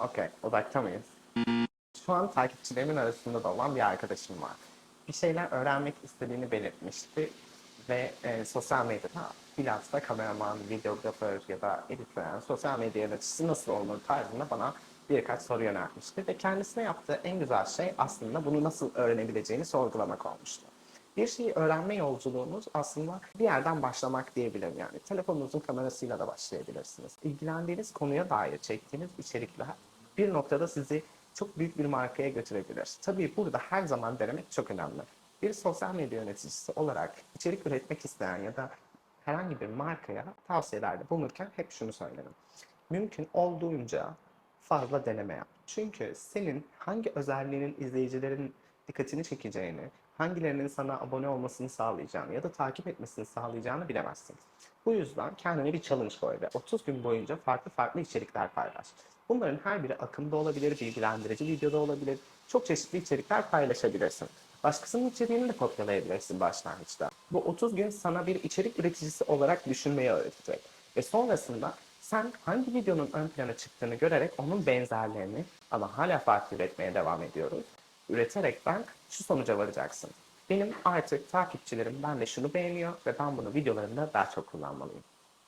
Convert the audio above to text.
Okey, odakta mıyız? Şu an takipçilerimin arasında da olan bir arkadaşım var. Bir şeyler öğrenmek istediğini belirtmişti ve e, sosyal medyada bilhassa kameraman, videograför ya da editör, sosyal medya yöneticisi nasıl olmalı tarzında bana birkaç soru yöneltmişti ve kendisine yaptığı en güzel şey aslında bunu nasıl öğrenebileceğini sorgulamak olmuştu. Bir şeyi öğrenme yolculuğunuz aslında bir yerden başlamak diyebilirim yani. Telefonunuzun kamerasıyla da başlayabilirsiniz. İlgilendiğiniz konuya dair çektiğiniz içerikler bir noktada sizi çok büyük bir markaya götürebilir. Tabii burada her zaman denemek çok önemli. Bir sosyal medya yöneticisi olarak içerik üretmek isteyen ya da herhangi bir markaya tavsiyelerde bulunurken hep şunu söylerim. Mümkün olduğunca fazla deneme yap. Çünkü senin hangi özelliğinin izleyicilerin dikkatini çekeceğini, hangilerinin sana abone olmasını sağlayacağını ya da takip etmesini sağlayacağını bilemezsin. Bu yüzden kendine bir challenge koy ve 30 gün boyunca farklı farklı içerikler paylaş. Bunların her biri akımda olabilir, bilgilendirici videoda olabilir. Çok çeşitli içerikler paylaşabilirsin. Başkasının içeriğini de kopyalayabilirsin başlangıçta. Bu 30 gün sana bir içerik üreticisi olarak düşünmeyi öğretecek. Ve sonrasında sen hangi videonun ön plana çıktığını görerek onun benzerlerini ama hala farklı üretmeye devam ediyoruz. Üreterekten şu sonuca varacaksın. Benim artık takipçilerim ben de şunu beğeniyor ve ben bunu videolarımda daha çok kullanmalıyım.